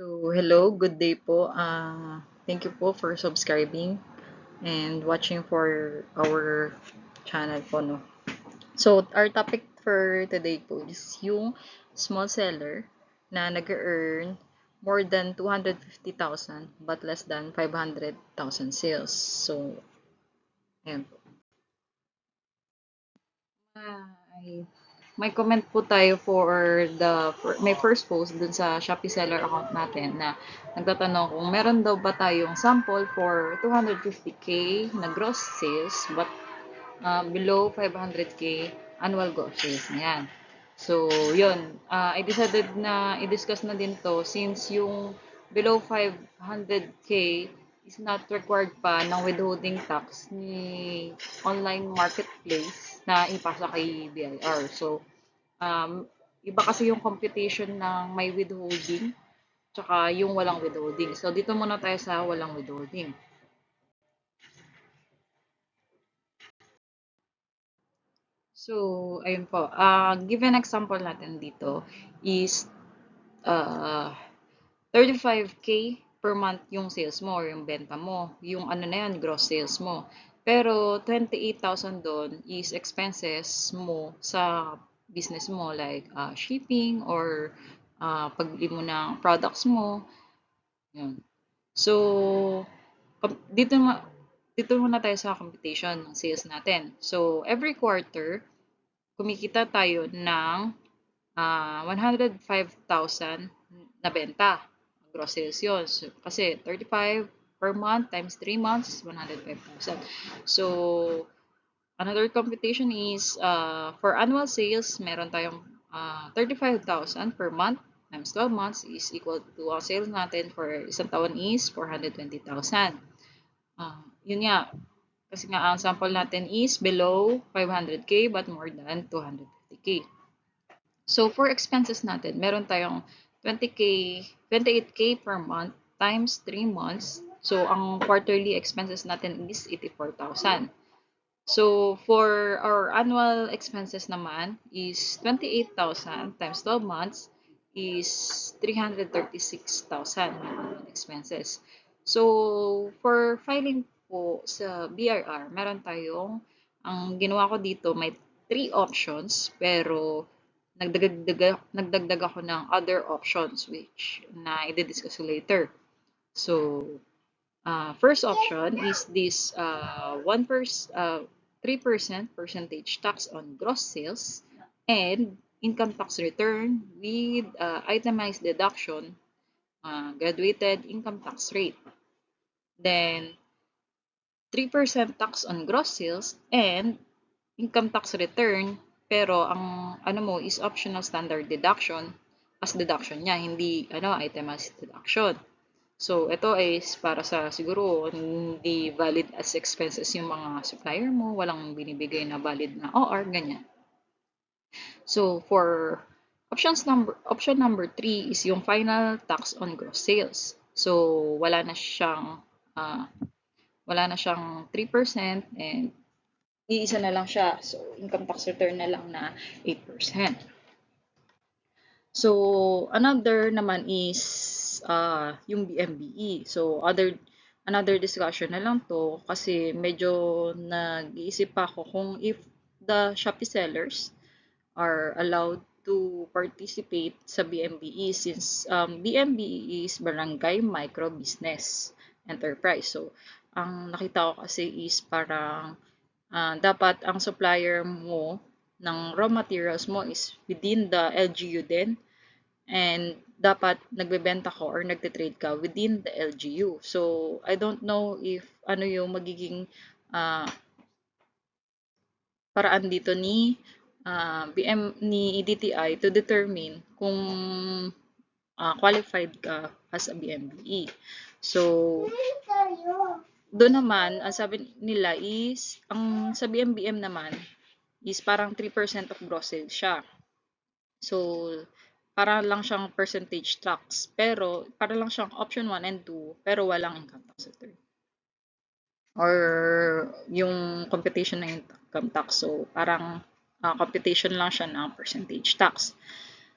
So, hello, good day po. Uh, thank you po for subscribing and watching for our channel po, no. So, our topic for today po is yung small seller na nag-earn more than 250,000 but less than 500,000 sales. So, ayan po. Ay, may comment po tayo for the for, may first post dun sa Shopee seller account natin na nagtatanong kung meron daw ba tayong sample for 250k na gross sales but uh, below 500k annual gross sales na yan. So, yun. Uh, I decided na i-discuss na din to since yung below 500k is not required pa ng withholding tax ni online marketplace na ipasa kay BIR. So, um, iba kasi yung computation ng may withholding tsaka yung walang withholding. So, dito muna tayo sa walang withholding. So, ayun po. Uh, given example natin dito is uh, 35K per month yung sales mo or yung benta mo. Yung ano na yan, gross sales mo. Pero 28,000 doon is expenses mo sa business mo like uh, shipping or uh, pagbili mo ng products mo. Yun. So, dito dito muna tayo sa computation ng sales natin. So, every quarter, kumikita tayo ng uh, 105,000 na benta. Sales yun. So, kasi 35 per month times 3 months, 105,000. So, another computation is, uh, for annual sales, meron tayong uh, 35,000 per month times 12 months is equal to ang sales natin for isang taon is 420,000. Uh, yun nga, kasi nga ang sample natin is below 500k but more than 250k. So, for expenses natin, meron tayong 20k, 28k per month times 3 months So, ang quarterly expenses natin is 84,000. So, for our annual expenses naman is 28,000 times 12 months is 336,000 expenses. So, for filing po sa BRR, meron tayong, ang ginawa ko dito, may three options, pero nagdagdag, nagdagdag ako ng other options which na i-discuss later. So, Uh, first option is this uh, 1 uh, 3% percentage tax on gross sales and income tax return with uh, itemized deduction uh, graduated income tax rate. Then 3% tax on gross sales and income tax return pero ang ano mo is optional standard deduction as deduction niya, hindi ano itemized deduction. So, ito is para sa siguro hindi valid as expenses yung mga supplier mo, walang binibigay na valid na OR, ganyan. So, for options number option number 3 is yung final tax on gross sales. So, wala na siyang uh, wala na siyang 3% and iisa na lang siya. So, income tax return na lang na 8%. So, another naman is uh, yung BMBE. So, other another discussion na lang to kasi medyo nag-iisip pa ako kung if the Shopee sellers are allowed to participate sa BMBE since um, BMBE is Barangay Micro Business Enterprise. So, ang nakita ko kasi is parang uh, dapat ang supplier mo ng raw materials mo is within the LGU din and dapat nagbebenta ko or nagte-trade ka within the LGU. So, I don't know if ano yung magiging uh, paraan dito ni uh, ah, BM ni DTI to determine kung uh, qualified ka as a BMBE. So, doon naman, ang sabi nila is, ang sa BMBM naman, is parang 3% of gross sales siya. So, para lang siyang percentage tax. Pero, para lang siyang option 1 and 2, pero walang income tax return. Or yung computation ng income tax. So, parang uh, computation lang siya ng percentage tax.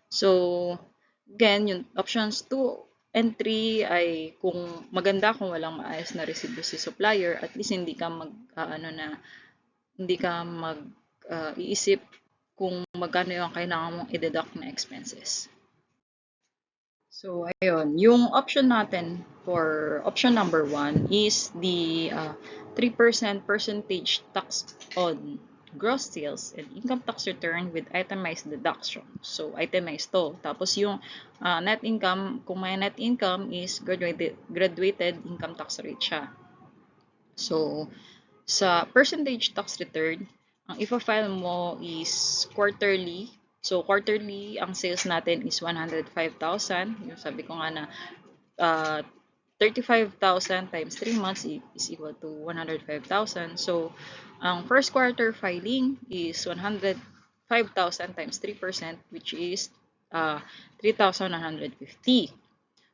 So, again, yung options 2 entry ay kung maganda kung walang maayos na resibo si supplier, at least hindi ka mag ah, ano na hindi ka mag ah, iisip kung magkano yung kailangan mong i-deduct na expenses. So, ayun. Yung option natin for option number one is the uh, 3% percentage tax on gross sales and income tax return with itemized deduction. So, itemized to. Tapos yung uh, net income, kung may net income is graduated, graduated income tax rate siya. So, sa percentage tax return, ang ipa-file mo is quarterly So, quarterly, ang sales natin is 105,000. Yung sabi ko nga na uh, 35,000 times 3 months is equal to 105,000. So, ang first quarter filing is 105,000 times 3%, which is uh, 3,150.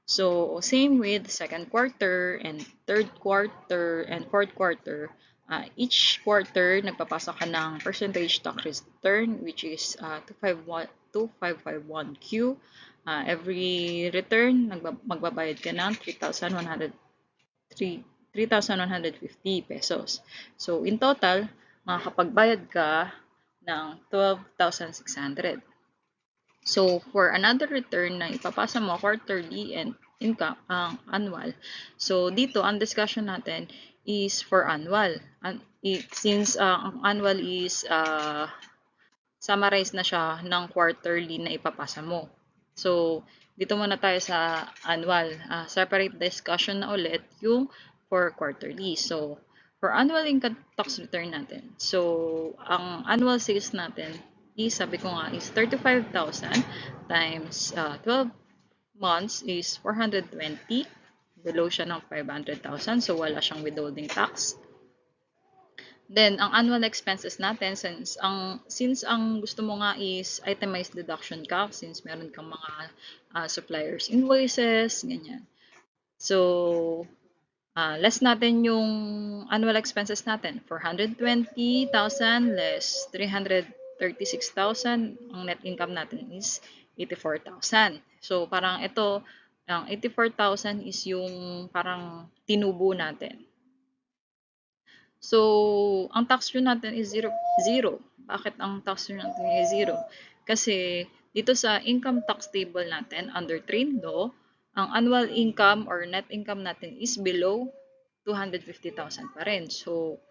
So, same with second quarter and third quarter and fourth quarter uh, each quarter, nagpapasa ka ng percentage tax return, which is uh, 2551Q. Uh, every return, magbabayad ka ng 3,100 3,150 pesos. So, in total, makakapagbayad ka ng 12,600. So, for another return na ipapasa mo quarterly and income, ang uh, annual. So, dito, ang discussion natin is for annual. It, since uh, ang annual is uh, summarize na siya ng quarterly na ipapasa mo. So, dito muna tayo sa annual. Uh, separate discussion na ulit yung for quarterly. So, for annual income tax return natin. So, ang annual sales natin is, sabi ko nga, is 35,000 times uh, 12 months is 420 below siya ng 500,000 so wala siyang withholding tax. Then, ang annual expenses natin, since ang, since ang gusto mo nga is itemized deduction ka, since meron kang mga uh, suppliers invoices, ganyan. So, uh, less natin yung annual expenses natin. 420,000 less 336,000, ang net income natin is 84,000. So, parang ito, ang 84,000 is yung parang tinubo natin. So, ang tax rate natin is 0. zero. Bakit ang tax rate natin is 0? Kasi dito sa income tax table natin, under trade law, ang annual income or net income natin is below 250,000 pa rin. So,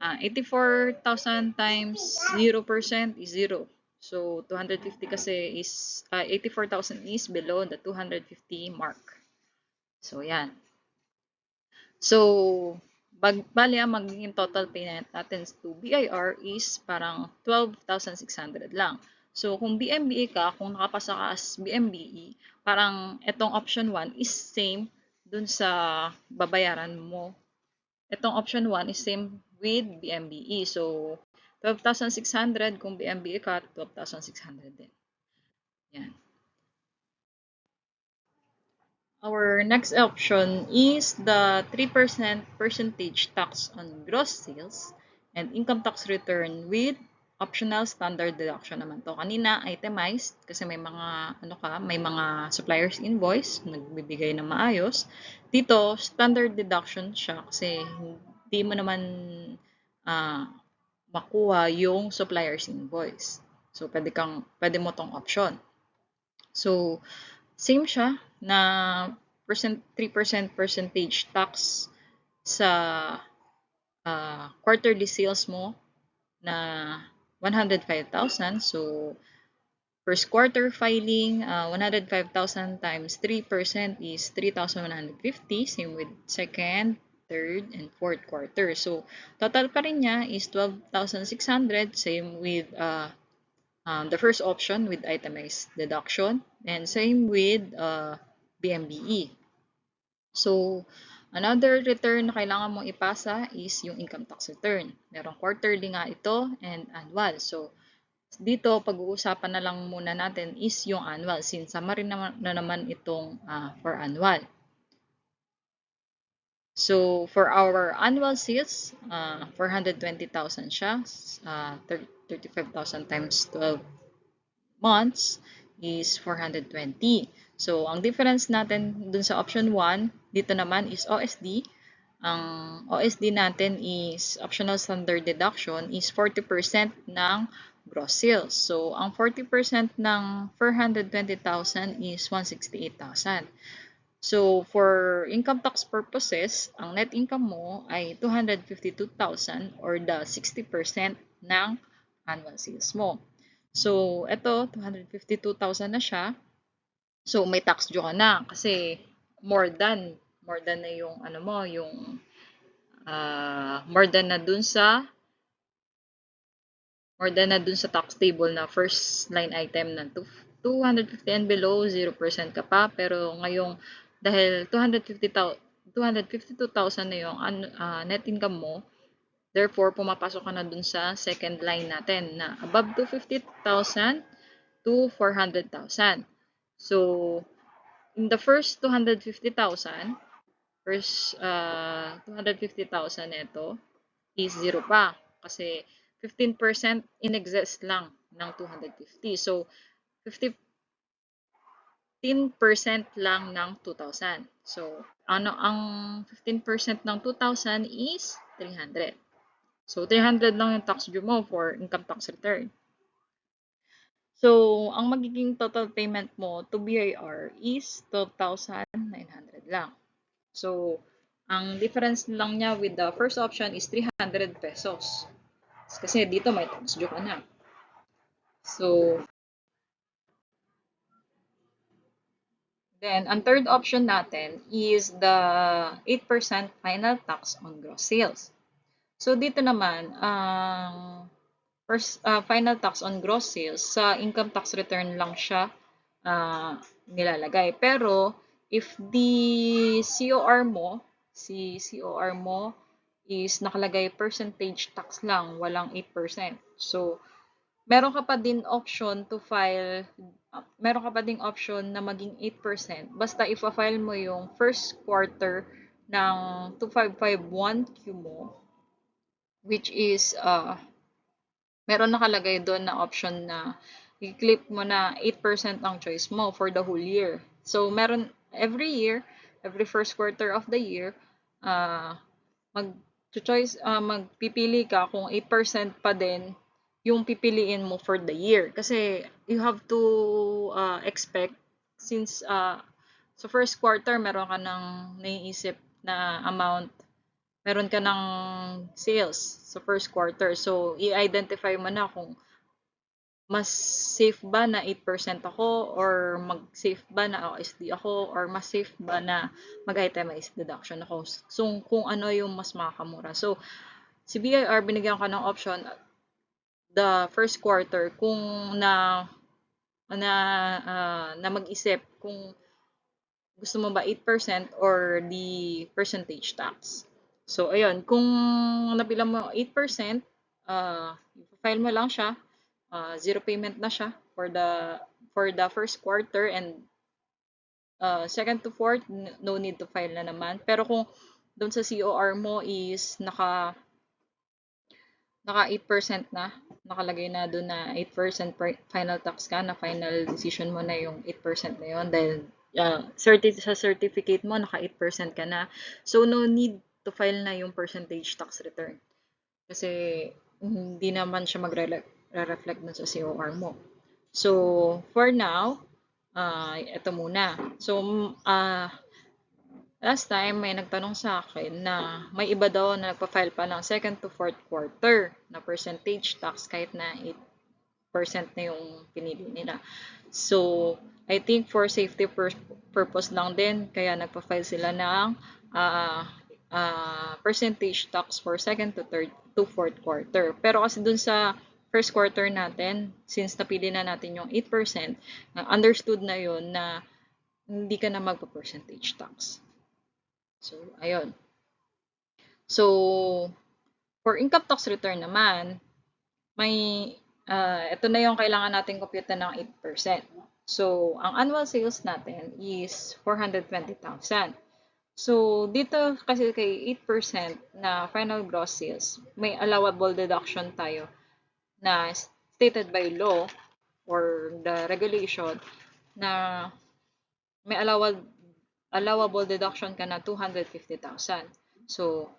uh, 84,000 times 0% is 0. So, 250 kasi is, uh, 84,000 is below the 250 mark. So, yan. So, bag, bali ang magiging total payment natin to BIR is parang 12,600 lang. So, kung BMBE ka, kung nakapasa ka as BMBE, parang itong option 1 is same dun sa babayaran mo. Itong option 1 is same with BMBE. So, 12,600 kung BMBE ka, 12,600 din. Yan. Our next option is the 3% percentage tax on gross sales and income tax return with optional standard deduction naman to. Kanina itemized kasi may mga ano ka, may mga suppliers invoice nagbibigay ng maayos. Dito standard deduction siya kasi hindi mo naman uh, makuha yung supplier's invoice. So, pwede, kang, pwede mo tong option. So, same siya na percent, 3% percentage tax sa uh, quarterly sales mo na 105,000. So, first quarter filing, uh, 105,000 times 3% is 3,150. Same with second, third, and fourth quarter. So, total pa rin niya is 12,600. Same with uh, um, the first option with itemized deduction. And same with uh, BMBE. So, another return na kailangan mong ipasa is yung income tax return. Merong quarterly nga ito and annual. So, dito, pag-uusapan na lang muna natin is yung annual since summary na, na naman itong uh, for annual. So, for our annual sales, uh, 420,000 siya. Uh, 35,000 times 12 months is 420. So, ang difference natin dun sa option 1, dito naman is OSD. Ang OSD natin is optional standard deduction is 40% ng gross sales. So, ang 40% ng 420,000 is 168,000. So, for income tax purposes, ang net income mo ay 252,000 or the 60% ng annual sales mo. So, ito, 252,000 na siya. So, may tax due ka na kasi more than, more than na yung ano mo, yung uh, more than na dun sa more than na dun sa tax table na first line item ng 250 and below, 0% ka pa. Pero ngayong, dahil 250,000 252,000 na yung uh, net income mo, therefore, pumapasok ka na dun sa second line natin na above 250,000 to 400,000. So, in the first 250,000, first uh, 250,000 ito is zero pa kasi 15% in excess lang ng 250. So, 50 15% lang ng 2,000. So, ano ang 15% ng 2,000 is 300. So, 300 lang yung tax due mo for income tax return. So, ang magiging total payment mo to BIR is 12,900 lang. So, ang difference lang niya with the first option is 300 pesos. Kasi dito may tax due ka na. So, then, ang third option natin is the 8% final tax on gross sales. So, dito naman, ang first, uh, final tax on gross sales, sa income tax return lang siya uh, nilalagay. Pero, if the COR mo, si COR mo is nakalagay percentage tax lang, walang 8%. So, meron ka pa din option to file, uh, meron ka pa din option na maging 8%. Basta ipa-file mo yung first quarter ng 2551Q mo, which is, uh, meron nakalagay doon na option na i-click mo na 8% ang choice mo for the whole year. So, meron, every year, every first quarter of the year, uh, mag choice uh, magpipili ka kung 8% pa din yung pipiliin mo for the year kasi you have to uh, expect since uh, sa first quarter meron ka ng naiisip na amount meron ka ng sales sa first quarter so i-identify mo na kung mas safe ba na 8% ako or mag-safe ba na OSD ako or mas safe ba na mag-itemized deduction ako. So, kung ano yung mas makakamura. So, si BIR binigyan ka ng option the first quarter kung na na uh, na mag-isip kung gusto mo ba 8% or the percentage tax. So, ayun, kung napila mo 8%, uh, file mo lang siya uh, zero payment na siya for the for the first quarter and uh, second to fourth no need to file na naman. Pero kung doon sa COR mo is naka naka 8% na nakalagay na doon na 8% final tax ka na final decision mo na yung 8% na yon dahil uh, certi sa certificate mo naka 8% ka na. So no need to file na yung percentage tax return kasi hindi naman siya magre reflect dun sa COR mo. So, for now, uh, ito muna. So, uh, last time may nagtanong sa akin na may iba daw na nagpa-file pa ng second to fourth quarter na percentage tax kahit na 8% na yung pinili nila. So, I think for safety pur purpose lang din, kaya nagpa-file sila ng uh, uh, percentage tax for second to third to fourth quarter. Pero kasi dun sa first quarter natin, since napili na natin yung 8%, uh, understood na yun na hindi ka na magpa-percentage tax. So, ayun. So, for income tax return naman, may, uh, ito na yung kailangan natin compute ng 8%. So, ang annual sales natin is 420,000. So, dito kasi kay 8% na final gross sales, may allowable deduction tayo na stated by law or the regulation na may allowable, allowable deduction ka na 250,000. So,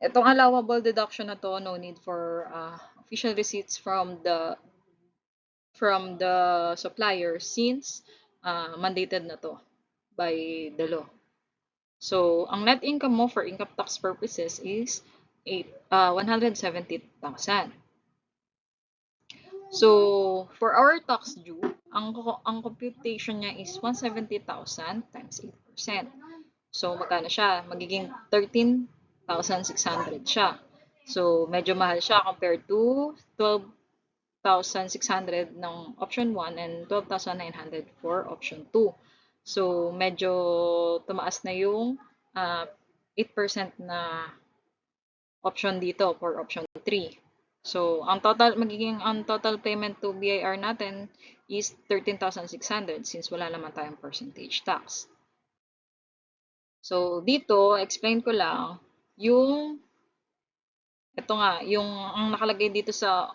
itong allowable deduction na to, no need for uh, official receipts from the from the supplier since uh, mandated na to by the law. So, ang net income mo for income tax purposes is eight, uh, 170,000. So, for our tax due, ang, ang computation niya is 170,000 times 8%. So, magkano siya? Magiging 13,600 siya. So, medyo mahal siya compared to 12,600 ng option 1 and 12,900 for option 2. So, medyo tumaas na yung uh, 8% na option dito for option 3. So, ang total, magiging ang total payment to BIR natin is 13,600 since wala naman tayong percentage tax. So, dito, explain ko lang yung ito nga, yung ang nakalagay dito sa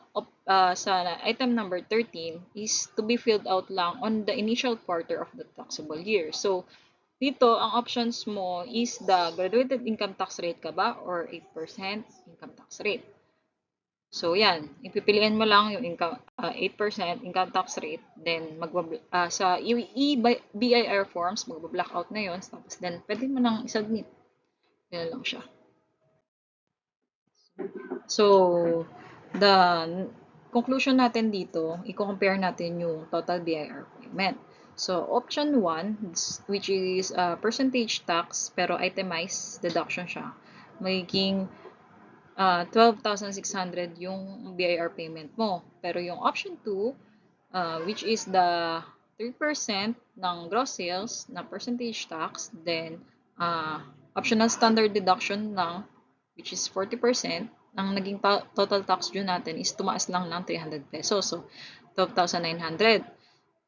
uh, sa item number 13 is to be filled out lang on the initial quarter of the taxable year. So, dito, ang options mo is the graduated income tax rate ka ba or 8% income tax rate. So, yan. Ipipiliin mo lang yung income, uh, 8% income tax rate. Then, magbab uh, sa e-BIR forms, magba-block out na yun. Tapos, then, pwede mo nang isubmit. Yan lang siya. So, the conclusion natin dito, i-compare natin yung total BIR payment. So, option 1, which is uh, percentage tax, pero itemized deduction siya, magiging uh, 12,600 yung BIR payment mo. Pero yung option 2, uh, which is the 3% ng gross sales na percentage tax, then uh, optional standard deduction ng which is 40%, ang naging total tax due natin is tumaas lang ng 300 pesos. So, 12,900.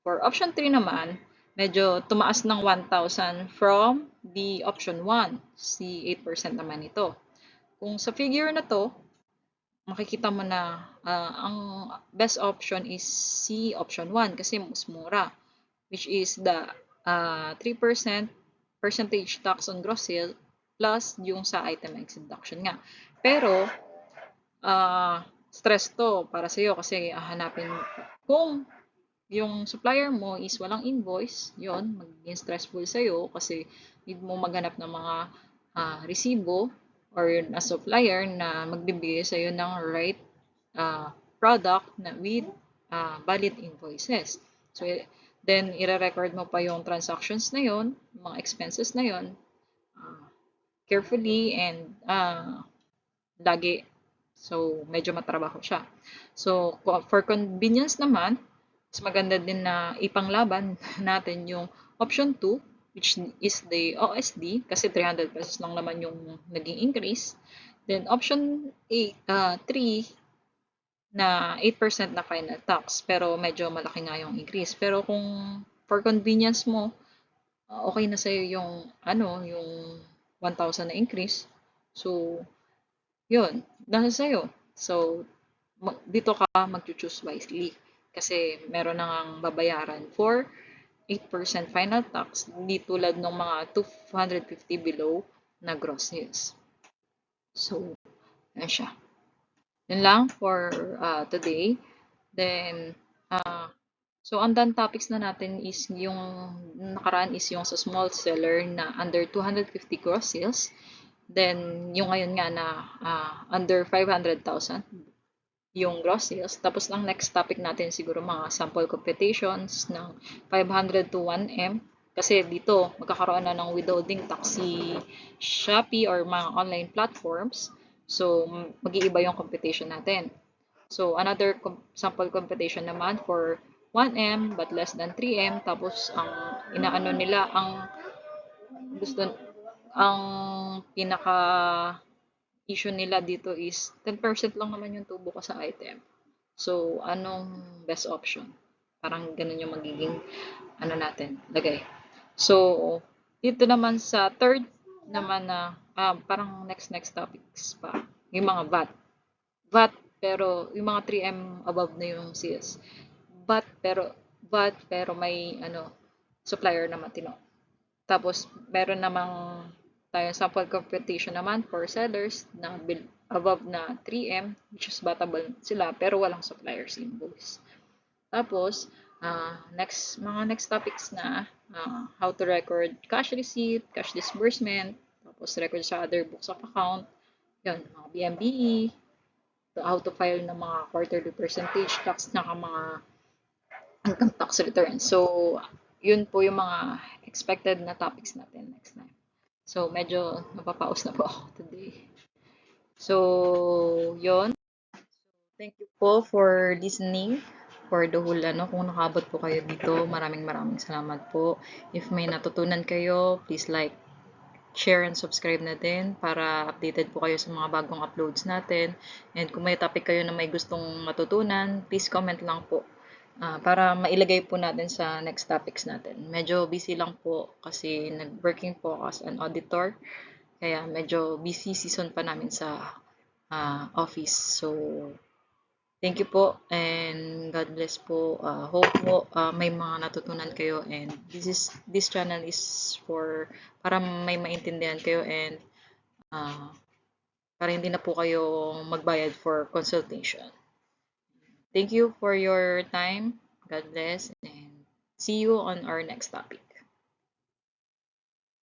For option 3 naman, medyo tumaas ng 1,000 from the option 1. Si 8% naman ito. Kung sa figure na to, makikita mo na uh, ang best option is C option 1 kasi mas mura which is the uh, 3% percentage tax on gross sale plus yung sa item X deduction nga. Pero uh, stress to para sa iyo kasi hahanapin kung yung supplier mo is walang invoice, yon magiging stressful sa iyo kasi need mo maghanap ng mga uh, resibo or a supplier na magbibigay sa iyo ng right uh, product na with uh, valid invoices. So, then, ire-record mo pa yung transactions na yon, mga expenses na yon, uh, carefully and uh, lagi. So, medyo matrabaho siya. So, for convenience naman, mas maganda din na ipanglaban natin yung option 2 which is the OSD kasi 300 pesos lang naman yung naging increase. Then option 8, uh, 3 na 8% na final tax pero medyo malaki nga yung increase. Pero kung for convenience mo, uh, okay na sa'yo yung ano, yung 1,000 na increase. So, yun, nasa sa'yo. So, dito ka mag-choose wisely kasi meron na ngang babayaran for 8% final tax, hindi tulad ng mga 250 below na gross sales. So, yan siya. Yan lang for uh, today. Then, uh, so ang done topics na natin is yung nakaraan is yung sa small seller na under 250 gross sales. Then, yung ngayon nga na uh, under 500,000 yung gross sales. Tapos lang next topic natin siguro mga sample computations ng 500 to 1M. Kasi dito, magkakaroon na ng withholding tax si Shopee or mga online platforms. So, mag-iiba yung computation natin. So, another com sample computation naman for 1M but less than 3M. Tapos, ang inaano nila, ang gusto, ang pinaka issue nila dito is 10% lang naman yung tubo ko sa item. So, anong best option? Parang ganun yung magiging ano natin, lagay. So, dito naman sa third naman na uh, parang next next topics pa. Yung mga VAT. VAT pero yung mga 3M above na yung sales. VAT pero VAT pero may ano supplier na matino. Tapos, meron namang tayo sample computation naman for sellers na above na 3M, which is batable sila, pero walang supplier's invoice. Tapos, ah, next, mga next topics na, ah, how to record cash receipt, cash disbursement, tapos record sa other books of account, yun, mga BMBE, to how to file ng mga quarterly percentage tax na mga income tax return. So, yun po yung mga expected na topics natin next time. So, medyo napapaus na po ako today. So, yun. Thank you po for listening for the whole ano, kung nakabot po kayo dito, maraming maraming salamat po. If may natutunan kayo, please like, share, and subscribe na din para updated po kayo sa mga bagong uploads natin. And kung may topic kayo na may gustong matutunan, please comment lang po ah, para mailagay po natin sa next topics natin. Medyo busy lang po kasi nag-working po ako as an auditor. Kaya medyo busy season pa namin sa ah, office. So, thank you po and God bless po. Ah, hope po ah, may mga natutunan kayo and this is this channel is for para may maintindihan kayo and ah, para hindi na po kayo magbayad for consultation. Thank you for your time. God bless and see you on our next topic.